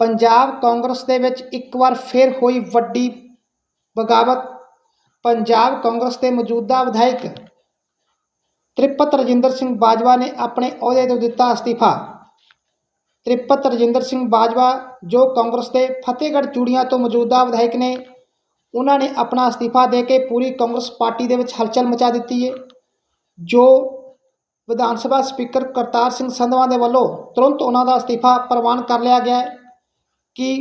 ਪੰਜਾਬ ਕਾਂਗਰਸ ਦੇ ਵਿੱਚ ਇੱਕ ਵਾਰ ਫਿਰ ਹੋਈ ਵੱਡੀ ਬਗਾਵਤ। ਪੰਜਾਬ ਕਾਂਗਰਸ ਦੇ ਮੌਜੂਦਾ ਵਿਧਾਇਕ ਤ੍ਰਿਪਤ ਰਜਿੰਦਰ ਸਿੰਘ ਬਾਜਵਾ ਨੇ ਆਪਣੇ ਅਹੁਦੇ ਤੋਂ ਦਿੱਤਾ ਅਸਤੀਫਾ। ਤ੍ਰਿਪਤ ਰਜਿੰਦਰ ਸਿੰਘ ਬਾਜਵਾ, ਜੋ ਕਾਂਗਰਸ ਦੇ ਫਤਿਹਗੜ੍ਹ ਚੂੜੀਆਂ ਤੋਂ ਮੌਜੂਦਾ ਵਿਧਾਇਕ ਨੇ, ਉਹਨਾਂ ਨੇ ਆਪਣਾ ਅਸਤੀਫਾ ਦੇ ਕੇ ਪੂਰੀ ਕਾਂਗਰਸ ਪਾਰਟੀ ਦੇ ਵਿੱਚ ਹਲਚਲ ਮਚਾ ਦਿੱਤੀ ਹੈ ਜੋ ਵਿਧਾਨ ਸਭਾ ਸਪੀਕਰ ਕਰਤਾਰ ਸਿੰਘ ਸੰਧਵਾ ਦੇ ਵੱਲੋਂ ਤੁਰੰਤ ਉਹਨਾਂ ਦਾ ਅਸਤੀਫਾ ਪ੍ਰਵਾਨ ਕਰ ਲਿਆ ਗਿਆ। ਹੈ ਕਿ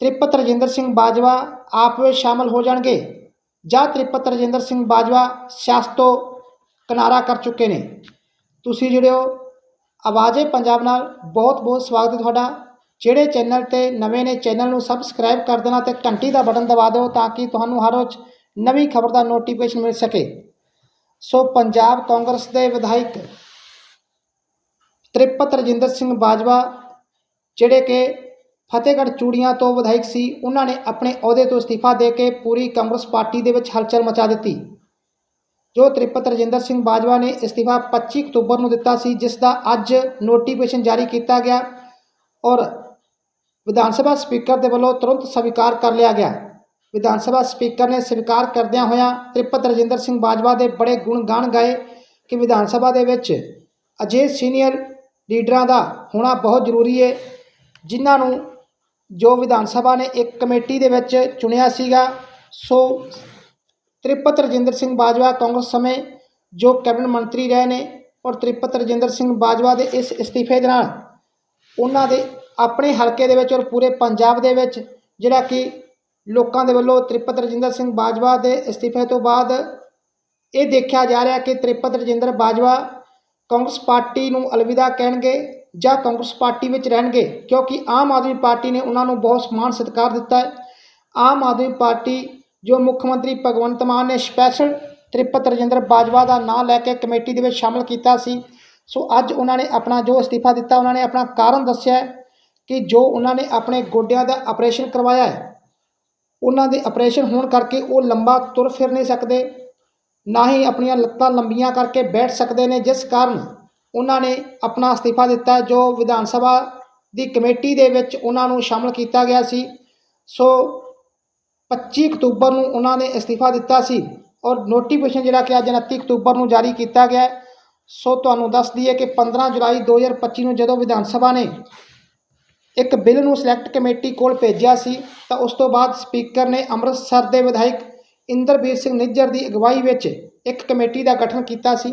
ਤ੍ਰਿਪਤ ਰਜਿੰਦਰ ਸਿੰਘ ਬਾਜਵਾ ਆਪ ਵਿੱਚ ਸ਼ਾਮਲ ਹੋ ਜਾਣਗੇ ਜਾਂ ਤ੍ਰਿਪਤ ਰਜਿੰਦਰ ਸਿੰਘ ਬਾਜਵਾ ਸਿਆਸਤ ਤੋਂ ਕਿਨਾਰਾ ਕਰ ਚੁੱਕੇ ਨੇ। ਤੁਸੀਂ ਜਿਹੜੇ ਹੋ ਆਵਾਜ਼ੇ ਪੰਜਾਬ ਨਾਲ। ਬਹੁਤ ਬਹੁਤ ਸਵਾਗਤ ਹੈ ਤੁਹਾਡਾ। ਜਿਹੜੇ ਚੈਨਲ ਤੇ ਨਵੇਂ ਨੇ, ਚੈਨਲ ਨੂੰ ਸਬਸਕ੍ਰਾਈਬ ਕਰ ਦੇਣਾ ਤੇ ਘੰਟੀ ਦਾ ਬਟਨ ਦਬਾ ਦਿਓ ਤਾਂ ਕਿ ਤੁਹਾਨੂੰ ਹਰ ਰੋਜ਼ ਨਵੀਂ ਖਬਰ ਦਾ ਨੋਟੀਫਿਕੇਸ਼ਨ ਮਿਲ ਸਕੇ। ਸੋ ਪੰਜਾਬ ਕਾਂਗਰਸ ਦੇ ਵਿਧਾਇਕ ਤ੍ਰਿਪਤ ਰਜਿੰਦਰ ਸਿੰਘ ਬਾਜਵਾ, ਜਿਹੜੇ ਕਿ ਫਤਿਹਗੜ੍ਹ ਚੂੜੀਆਂ ਤੋਂ ਵਿਧਾਇਕ ਸੀ। ਉਹਨਾਂ ਨੇ ਆਪਣੇ ਅਹੁਦੇ ਤੋਂ ਅਸਤੀਫਾ ਦੇ ਕੇ ਪੂਰੀ ਕਾਂਗਰਸ ਪਾਰਟੀ ਦੇ ਵਿੱਚ ਹਲਚਲ ਮਚਾ ਦਿੱਤੀ। ਜੋ ਤ੍ਰਿਪਤ ਰਜਿੰਦਰ ਸਿੰਘ ਬਾਜਵਾ ਨੇ ਅਸਤੀਫਾ 25 ਅਕਤੂਬਰ ਨੂੰ ਦਿੱਤਾ ਸੀ, ਜਿਸ ਦਾ ਅੱਜ ਨੋਟੀਫਿਕੇਸ਼ਨ ਜਾਰੀ ਕੀਤਾ ਗਿਆ ਔਰ ਵਿਧਾਨ ਸਭਾ ਸਪੀਕਰ ਦੇ ਵੱਲੋਂ ਤੁਰੰਤ ਸਵੀਕਾਰ ਕਰ ਲਿਆ ਗਿਆ। ਵਿਧਾਨ ਸਭਾ ਸਪੀਕਰ ਨੇ ਸਵੀਕਾਰ ਕਰਦਿਆਂ ਹੋਇਆਂ ਤ੍ਰਿਪਤ ਰਜਿੰਦਰ ਸਿੰਘ ਬਾਜਵਾ ਦੇ ਬੜੇ ਗੁਣ ਗਾਣ ਗਾਏ ਕਿ ਵਿਧਾਨ ਸਭਾ ਦੇ ਵਿੱਚ ਅਜੇ ਸੀਨੀਅਰ ਲੀਡਰਾਂ ਦਾ ਹੋਣਾ ਬਹੁਤ ਜ਼ਰੂਰੀ ਹੈ ਜਿਨ੍ਹਾਂ ਨੂੰ ਜੋ ਵਿਧਾਨ ਸਭਾ ਨੇ ਇੱਕ ਕਮੇਟੀ ਦੇ ਵਿੱਚ ਚੁਣਿਆ ਸੀਗਾ, ਸੋ ਤ੍ਰਿਪਤ ਰਜਿੰਦਰ ਸਿੰਘ ਬਾਜਵਾ ਕਾਂਗਰਸ ਸਮੇਂ ਜੋ ਕੈਬਨਿਟ ਮੰਤਰੀ ਰਹੇ ਨੇ ਔਰ ਤ੍ਰਿਪਤ ਰਜਿੰਦਰ ਸਿੰਘ ਬਾਜਵਾ ਦੇ ਇਸ ਅਸਤੀਫੇ ਦੇ ਨਾਲ ਉਹਨਾਂ ਦੇ ਆਪਣੇ ਹਲਕੇ ਦੇ ਵਿੱਚ ਔਰ ਪੂਰੇ ਪੰਜਾਬ ਦੇ ਵਿੱਚ ਜਿਹੜਾ ਕਿ ਲੋਕਾਂ ਦੇ ਵੱਲੋਂ ਤ੍ਰਿਪਤ ਰਜਿੰਦਰ ਸਿੰਘ ਬਾਜਵਾ ਦੇ ਅਸਤੀਫੇ ਤੋਂ ਬਾਅਦ ਇਹ ਦੇਖਿਆ ਜਾ ਰਿਹਾ ਕਿ ਤ੍ਰਿਪਤ ਰਜਿੰਦਰ ਬਾਜਵਾ ਕਾਂਗਰਸ ਪਾਰਟੀ ਨੂੰ ਅਲਵਿਦਾ ਕਹਿਣਗੇ ਜਾਂ ਕਾਂਗਰਸ ਪਾਰਟੀ ਵਿੱਚ ਰਹਿਣਗੇ, ਕਿਉਂਕਿ ਆਮ ਆਦਮੀ ਪਾਰਟੀ ਨੇ ਉਹਨਾਂ ਨੂੰ ਬਹੁਤ ਸਮਾਨ ਸਤਿਕਾਰ ਦਿੱਤਾ ਹੈ। ਆਮ ਆਦਮੀ ਪਾਰਟੀ ਜੋ ਮੁੱਖ ਮੰਤਰੀ ਭਗਵੰਤ ਮਾਨ ਨੇ ਸਪੈਸ਼ਲ ਤ੍ਰਿਪਤ ਰਜਿੰਦਰ ਬਾਜਵਾ ਦਾ ਨਾਂ ਲੈ ਕੇ ਕਮੇਟੀ ਦੇ ਵਿੱਚ ਸ਼ਾਮਲ ਕੀਤਾ ਸੀ, ਸੋ ਅੱਜ ਉਹਨਾਂ ਨੇ ਆਪਣਾ ਜੋ ਅਸਤੀਫਾ ਦਿੱਤਾ, ਉਹਨਾਂ ਨੇ ਆਪਣਾ ਕਾਰਨ ਦੱਸਿਆ ਕਿ ਜੋ ਉਹਨਾਂ ਨੇ ਆਪਣੇ ਗੋਡਿਆਂ ਦਾ ਆਪਰੇਸ਼ਨ ਕਰਵਾਇਆ ਹੈ, ਉਹਨਾਂ ਦੇ ਆਪਰੇਸ਼ਨ ਹੋਣ ਕਰਕੇ ਉਹ ਲੰਬਾ ਤੁਰ ਫਿਰ ਨਹੀਂ ਸਕਦੇ, ਨਾ ਹੀ ਆਪਣੀਆਂ ਲੱਤਾਂ ਲੰਬੀਆਂ ਕਰਕੇ ਬੈਠ ਸਕਦੇ ਨੇ, ਜਿਸ ਕਾਰਨ ਉਹਨਾਂ ਨੇ ਆਪਣਾ ਅਸਤੀਫਾ ਦਿੱਤਾ, ਜੋ ਵਿਧਾਨ ਸਭਾ ਦੀ ਕਮੇਟੀ ਦੇ ਵਿੱਚ ਉਹਨਾਂ ਨੂੰ ਸ਼ਾਮਲ ਕੀਤਾ ਗਿਆ ਸੀ। ਸੋ 25 ਅਕਤੂਬਰ ਨੂੰ ਉਹਨਾਂ ਨੇ ਅਸਤੀਫਾ ਦਿੱਤਾ ਸੀ ਔਰ ਨੋਟੀਫਿਕੇਸ਼ਨ ਜਿਹੜਾ ਕਿ ਅੱਜ 29 ਅਕਤੂਬਰ ਨੂੰ ਜਾਰੀ ਕੀਤਾ ਗਿਆ ਸੋ ਤੁਹਾਨੂੰ ਦੱਸ ਦਈਏ ਕਿ 15 ਜੁਲਾਈ 2025 ਨੂੰ ਜਦੋਂ ਵਿਧਾਨ ਸਭਾ ਨੇ ਇੱਕ ਬਿੱਲ ਨੂੰ ਸਿਲੈਕਟ ਕਮੇਟੀ ਕੋਲ ਭੇਜਿਆ ਸੀ, ਤਾਂ ਉਸ ਤੋਂ ਬਾਅਦ ਸਪੀਕਰ ਨੇ ਅੰਮ੍ਰਿਤਸਰ ਦੇ ਵਿਧਾਇਕ ਇੰਦਰਬੀਰ ਸਿੰਘ ਨਿੱਜਰ ਦੀ ਅਗਵਾਈ ਵਿੱਚ ਇੱਕ ਕਮੇਟੀ ਦਾ ਗਠਨ ਕੀਤਾ ਸੀ।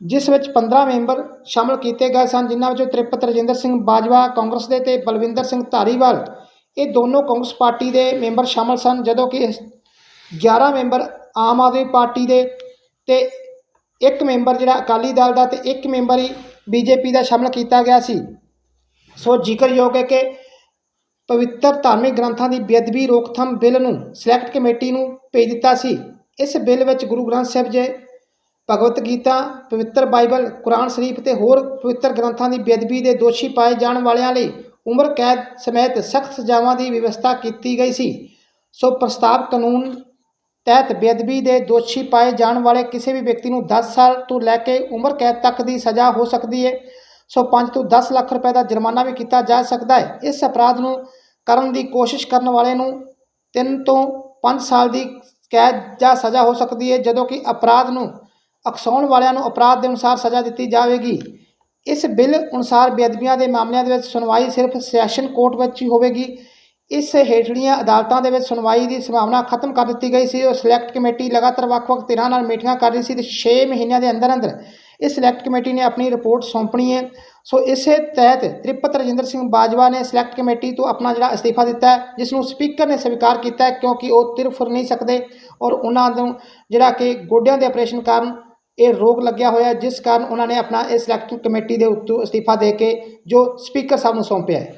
ਜਿਸ ਵਿੱਚ 15 ਮੈਂਬਰ ਸ਼ਾਮਲ ਕੀਤੇ ਗਏ ਸਨ, ਜਿਨ੍ਹਾਂ ਵਿੱਚੋਂ ਤ੍ਰਿਪਤ ਰਜਿੰਦਰ ਸਿੰਘ ਬਾਜਵਾ ਕਾਂਗਰਸ ਦੇ ਤੇ ਬਲਵਿੰਦਰ ਸਿੰਘ ਧਾਰੀਵਾਲ। ਇਹ ਦੋਨੋਂ ਕਾਂਗਰਸ ਪਾਰਟੀ ਦੇ ਮੈਂਬਰ ਸ਼ਾਮਲ ਸਨ, ਜਦੋਂ ਕਿ 11 ਮੈਂਬਰ ਆਮ ਆਦਮੀ ਪਾਰਟੀ ਦੇ ਤੇ ਇੱਕ ਮੈਂਬਰ ਜਿਹੜਾ ਅਕਾਲੀ ਦਲ ਦਾ ਤੇ ਇੱਕ ਮੈਂਬਰ ਹੀ ਬੀਜੇਪੀ ਦਾ ਸ਼ਾਮਲ ਕੀਤਾ ਗਿਆ ਸੀ। ਸੋ ਜ਼ਿਕਰਯੋਗ ਹੈ ਕਿ ਪਵਿੱਤਰ ਧਾਰਮਿਕ ਗ੍ਰੰਥਾਂ ਦੀ ਬੇਅਦਬੀ ਰੋਕਥਾਮ ਬਿੱਲ ਨੂੰ ਸਿਲੈਕਟ ਕਮੇਟੀ ਨੂੰ ਭੇਜ ਦਿੱਤਾ ਸੀ। ਇਸ ਬਿੱਲ ਵਿੱਚ ਗੁਰੂ ਗ੍ਰੰਥ ਸਾਹਿਬ ਜੀ ਭਗਵਤ ਗੀਤਾ, ਪਵਿੱਤਰ ਬਾਈਬਲ, ਕੁਰਾਨ ਸ਼ਰੀਫ ਤੇ ਹੋਰ ਪਵਿੱਤਰ ਗ੍ਰੰਥਾਂ ਦੀ ਬੇਅਦਬੀ ਦੇ ਦੋਸ਼ੀ ਪਾਏ ਜਾਣ ਵਾਲਿਆਂ ਲਈ ਉਮਰ, ਕੈਦ ਸਮੇਤ ਸਖਤ ਸਜ਼ਾਵਾਂ ਦੀ ਵਿਵਸਥਾ ਕੀਤੀ ਗਈ ਸੀ। ਸੋ ਪ੍ਰਸਤਾਵ ਕਾਨੂੰਨ ਤਹਿਤ ਬੇਅਦਬੀ ਦੇ ਦੋਸ਼ੀ ਪਾਏ ਜਾਣ ਵਾਲੇ ਕਿਸੇ ਵੀ ਵਿਅਕਤੀ ਨੂੰ 10 ਸਾਲ ਤੋਂ ਲੈ ਕੇ ਉਮਰ, ਕੈਦ ਤੱਕ ਦੀ ਸਜ਼ਾ ਹੋ ਸਕਦੀ ਹੈ। ਸੋ 5 ਤੋਂ 10 ਲੱਖ ਰੁਪਏ ਦਾ ਜੁਰਮਾਨਾ ਵੀ ਕੀਤਾ ਜਾ ਸਕਦਾ ਹੈ। ਇਸ ਅਪਰਾਧ ਨੂੰ ਕਰਨ ਦੀ ਕੋਸ਼ਿਸ਼ ਕਰਨ ਵਾਲੇ ਨੂੰ 3 ਤੋਂ 5 ਸਾਲ ਦੀ ਕੈਦ ਜਾਂ ਸਜ਼ਾ ਹੋ ਸਕਦੀ ਹੈ, ਜਦੋਂ ਕਿ ਅਪਰਾਧ ਨੂੰ ਅਕਸਾਉਣ ਵਾਲਿਆਂ ਨੂੰ ਅਪਰਾਧ ਦੇ ਅਨੁਸਾਰ ਸਜ਼ਾ ਦਿੱਤੀ ਜਾਵੇਗੀ। ਇਸ ਬਿੱਲ ਅਨੁਸਾਰ ਬੇਅਦਬੀਆਂ ਦੇ ਮਾਮਲਿਆਂ ਦੇ ਵਿੱਚ ਸੁਣਵਾਈ ਸਿਰਫ ਸੈਸ਼ਨ ਕੋਰਟ ਵਿੱਚ ਹੀ ਹੋਵੇਗੀ। ਇਸ ਹੇਠਲੀਆਂ ਅਦਾਲਤਾਂ ਦੇ ਵਿੱਚ ਸੁਣਵਾਈ ਦੀ ਸੰਭਾਵਨਾ ਖਤਮ ਕਰ ਦਿੱਤੀ ਗਈ ਸੀ। ਉਹ ਸਿਲੈਕਟ ਕਮੇਟੀ ਲਗਾਤਾਰ ਵੱਖ-ਵੱਖ ਧਿਰਾਂ ਨਾਲ ਮੀਟਿੰਗਾਂ ਕਰ ਰਹੀ ਸੀ ਤੇ 6 ਮਹੀਨਿਆਂ ਦੇ ਅੰਦਰ ਅੰਦਰ ਇਸ ਸਿਲੈਕਟ ਕਮੇਟੀ ਨੇ ਆਪਣੀ ਰਿਪੋਰਟ ਸੌਂਪਣੀ ਹੈ। ਸੋ ਇਸੇ ਤਹਿਤ ਤ੍ਰਿਪਤ ਰਜਿੰਦਰ ਸਿੰਘ ਬਾਜਵਾ ਨੇ ਸਿਲੈਕਟ ਕਮੇਟੀ ਤੋਂ ਆਪਣਾ ਜਿਹੜਾ ਅਸਤੀਫਾ ਦਿੱਤਾ ਹੈ, ਜਿਸ ਨੂੰ ਸਪੀਕਰ ਨੇ ਸਵੀਕਾਰ ਕੀਤਾ ਹੈ ਕਿਉਂਕਿ ਉਹ ਤਿਰ ਫੁਰ ਨਹੀਂ ਸਕਦੇ ਔਰ ਉਹਨਾਂ ਨੂੰ ਜਿਹੜਾ ਕਿ ਗੋਡਿਆਂ ਦੇ ਆਪਰੇਸ਼ਨ ਕਾਰਨ ਇਹ ਰੋਗ ਲੱਗਿਆ ਹੋਇਆ ਜਿਸ ਕਾਰਨ ਉਹਨਾਂ ਨੇ ਆਪਣਾ ਇਹ ਸਿਲੈਕਟ ਕਮੇਟੀ ਦੇ ਉੱਤੋਂ ਅਸਤੀਫਾ ਦੇ ਕੇ ਜੋ ਸਪੀਕਰ ਸਾਹਿਬ ਨੂੰ ਸੌਂਪਿਆ ਹੈ।